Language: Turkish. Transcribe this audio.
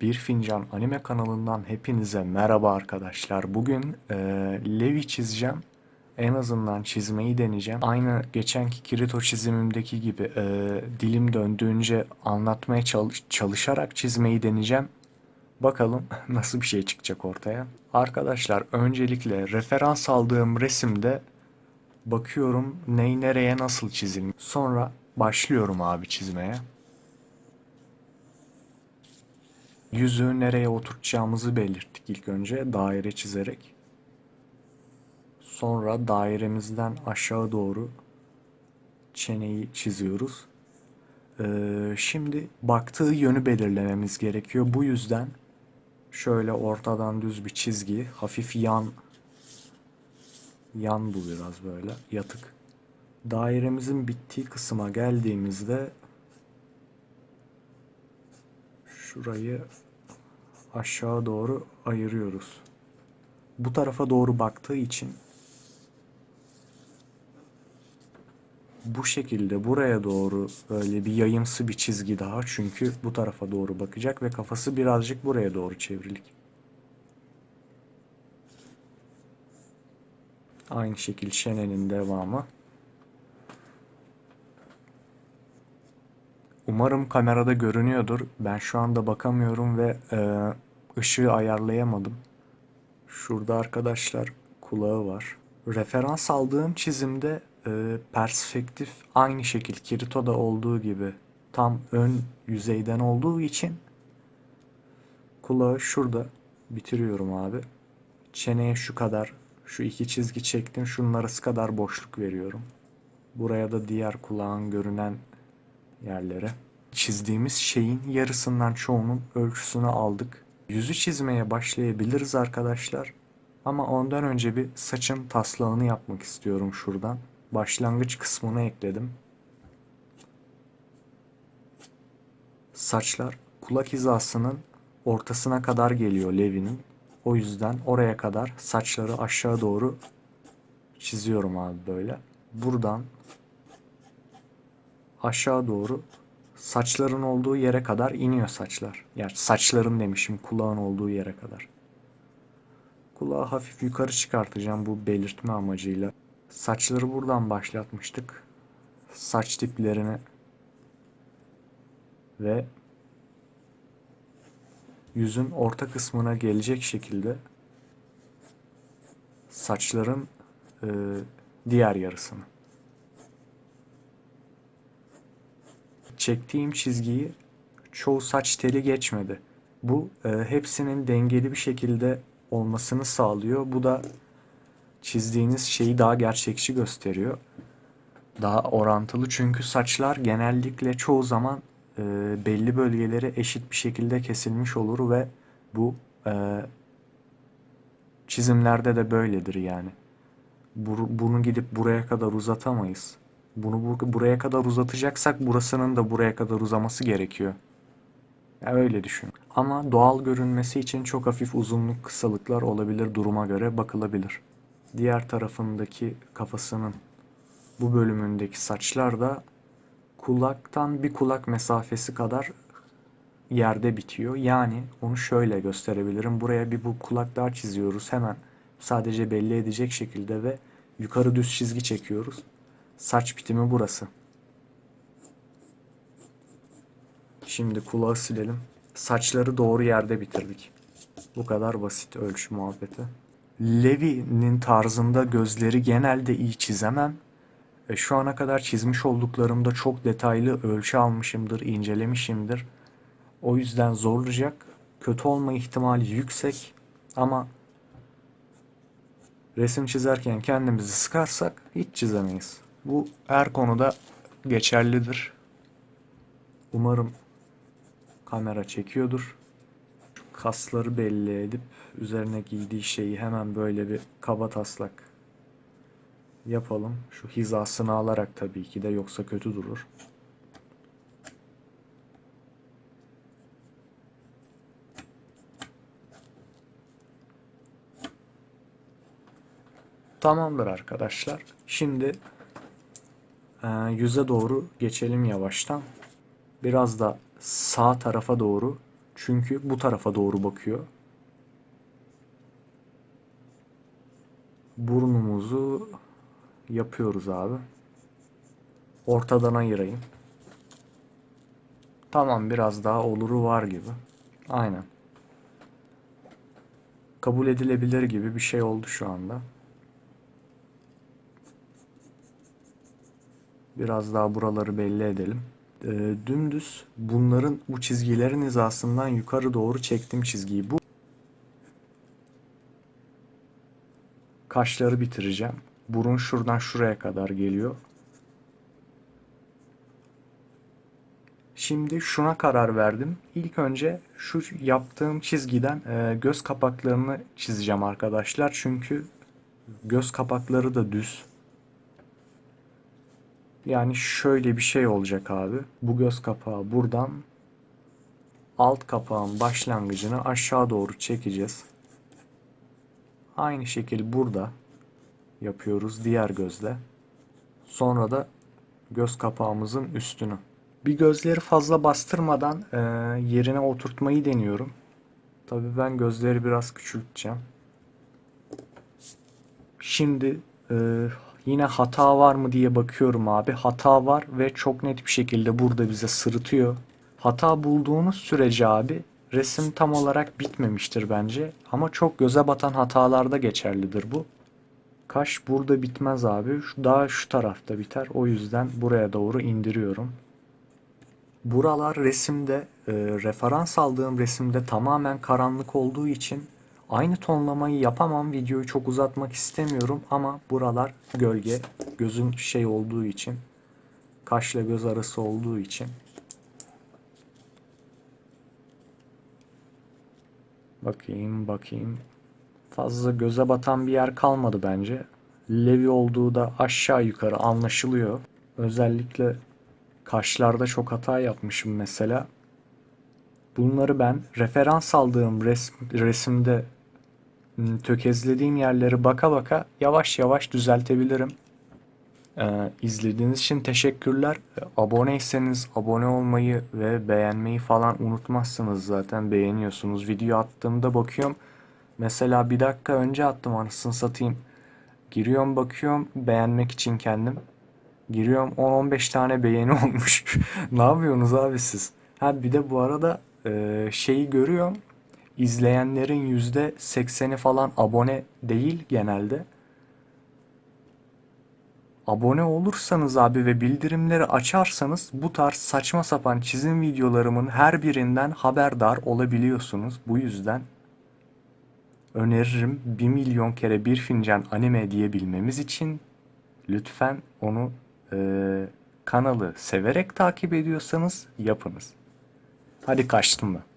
Bir Fincan Anime kanalından hepinize merhaba arkadaşlar. Bugün e, Levi çizeceğim. En azından çizmeyi deneyeceğim. Aynı geçenki Kirito çizimimdeki gibi e, dilim döndüğünce anlatmaya çalış- çalışarak çizmeyi deneyeceğim. Bakalım nasıl bir şey çıkacak ortaya. Arkadaşlar öncelikle referans aldığım resimde bakıyorum ney nereye nasıl çizilmiş. Sonra başlıyorum abi çizmeye. Yüzü nereye oturtacağımızı belirttik ilk önce daire çizerek. Sonra dairemizden aşağı doğru çeneyi çiziyoruz. Ee, şimdi baktığı yönü belirlememiz gerekiyor. Bu yüzden şöyle ortadan düz bir çizgi, hafif yan yan bu biraz böyle yatık. Dairemizin bittiği kısma geldiğimizde şurayı aşağı doğru ayırıyoruz. Bu tarafa doğru baktığı için bu şekilde buraya doğru böyle bir yayımsı bir çizgi daha çünkü bu tarafa doğru bakacak ve kafası birazcık buraya doğru çevrilik. Aynı şekil çenenin devamı. Umarım kamerada görünüyordur. Ben şu anda bakamıyorum ve e, ışığı ayarlayamadım. Şurada arkadaşlar kulağı var. Referans aldığım çizimde e, perspektif aynı şekil Kirito'da olduğu gibi tam ön yüzeyden olduğu için kulağı şurada bitiriyorum abi. Çeneye şu kadar şu iki çizgi çektim. Şunun arası kadar boşluk veriyorum. Buraya da diğer kulağın görünen yerlere. Çizdiğimiz şeyin yarısından çoğunun ölçüsünü aldık. Yüzü çizmeye başlayabiliriz arkadaşlar. Ama ondan önce bir saçın taslağını yapmak istiyorum şuradan. Başlangıç kısmını ekledim. Saçlar kulak hizasının ortasına kadar geliyor Levi'nin. O yüzden oraya kadar saçları aşağı doğru çiziyorum abi böyle. Buradan aşağı doğru saçların olduğu yere kadar iniyor saçlar. Yani saçların demişim kulağın olduğu yere kadar. Kulağı hafif yukarı çıkartacağım bu belirtme amacıyla. Saçları buradan başlatmıştık. Saç diplerini ve yüzün orta kısmına gelecek şekilde saçların e, diğer yarısını. Çektiğim çizgiyi çoğu saç teli geçmedi. Bu e, hepsinin dengeli bir şekilde olmasını sağlıyor. Bu da çizdiğiniz şeyi daha gerçekçi gösteriyor. Daha orantılı çünkü saçlar genellikle çoğu zaman e, belli bölgeleri eşit bir şekilde kesilmiş olur ve bu e, çizimlerde de böyledir yani. Bu- Bunu gidip buraya kadar uzatamayız. Bunu bur- buraya kadar uzatacaksak burasının da buraya kadar uzaması gerekiyor. Ya öyle düşün. Ama doğal görünmesi için çok hafif uzunluk kısalıklar olabilir duruma göre bakılabilir. Diğer tarafındaki kafasının bu bölümündeki saçlar da kulaktan bir kulak mesafesi kadar yerde bitiyor. Yani onu şöyle gösterebilirim. Buraya bir bu kulak daha çiziyoruz hemen. Sadece belli edecek şekilde ve yukarı düz çizgi çekiyoruz. Saç bitimi burası. Şimdi kulağı silelim. Saçları doğru yerde bitirdik. Bu kadar basit ölçü muhabbeti. Levi'nin tarzında gözleri genelde iyi çizemem. E, şu ana kadar çizmiş olduklarımda çok detaylı ölçü almışımdır, incelemişimdir. O yüzden zorlayacak. Kötü olma ihtimali yüksek ama resim çizerken kendimizi sıkarsak hiç çizemeyiz. Bu her konuda geçerlidir. Umarım kamera çekiyordur. Şu kasları belli edip üzerine giydiği şeyi hemen böyle bir kaba taslak yapalım. Şu hizasını alarak tabii ki de yoksa kötü durur. Tamamdır arkadaşlar. Şimdi yüze doğru geçelim yavaştan. Biraz da sağ tarafa doğru Çünkü bu tarafa doğru bakıyor. Burnumuzu yapıyoruz abi. Ortadan ayırayım. Tamam biraz daha oluru var gibi. Aynen. Kabul edilebilir gibi bir şey oldu şu anda. Biraz daha buraları belli edelim. Ee, dümdüz bunların bu çizgilerin hizasından yukarı doğru çektim çizgiyi. Bu kaşları bitireceğim. Burun şuradan şuraya kadar geliyor. Şimdi şuna karar verdim. İlk önce şu yaptığım çizgiden e, göz kapaklarını çizeceğim arkadaşlar. Çünkü göz kapakları da düz. Yani şöyle bir şey olacak abi. Bu göz kapağı buradan alt kapağın başlangıcını aşağı doğru çekeceğiz. Aynı şekil burada yapıyoruz diğer gözle. Sonra da göz kapağımızın üstünü. Bir gözleri fazla bastırmadan e, yerine oturtmayı deniyorum. Tabii ben gözleri biraz küçülteceğim. Şimdi e, yine hata var mı diye bakıyorum abi. Hata var ve çok net bir şekilde burada bize sırıtıyor. Hata bulduğunuz sürece abi resim tam olarak bitmemiştir bence. Ama çok göze batan hatalarda geçerlidir bu. Kaş burada bitmez abi. Daha şu tarafta biter. O yüzden buraya doğru indiriyorum. Buralar resimde, e, referans aldığım resimde tamamen karanlık olduğu için aynı tonlamayı yapamam. Videoyu çok uzatmak istemiyorum ama buralar gölge, gözün şey olduğu için, kaşla göz arası olduğu için. Bakayım, bakayım. Fazla göze batan bir yer kalmadı bence. Levi olduğu da aşağı yukarı anlaşılıyor. Özellikle Kaşlarda çok hata yapmışım mesela. Bunları ben referans aldığım resim, resimde tökezlediğim yerleri baka baka yavaş yavaş düzeltebilirim. Ee, izlediğiniz için teşekkürler. Aboneyseniz abone olmayı ve beğenmeyi falan unutmazsınız zaten beğeniyorsunuz. Video attığımda bakıyorum. Mesela bir dakika önce attım anasını satayım. Giriyorum bakıyorum beğenmek için kendim. Giriyorum 10-15 tane beğeni olmuş. Ne yapıyorsunuz abi siz? Ha bir de bu arada e, şeyi görüyorum. İzleyenlerin %80'i falan abone değil genelde. Abone olursanız abi ve bildirimleri açarsanız bu tarz saçma sapan çizim videolarımın her birinden haberdar olabiliyorsunuz. Bu yüzden öneririm 1 milyon kere bir fincan anime diyebilmemiz için lütfen onu e, kanalı severek takip ediyorsanız yapınız. Hadi kaçtım ben.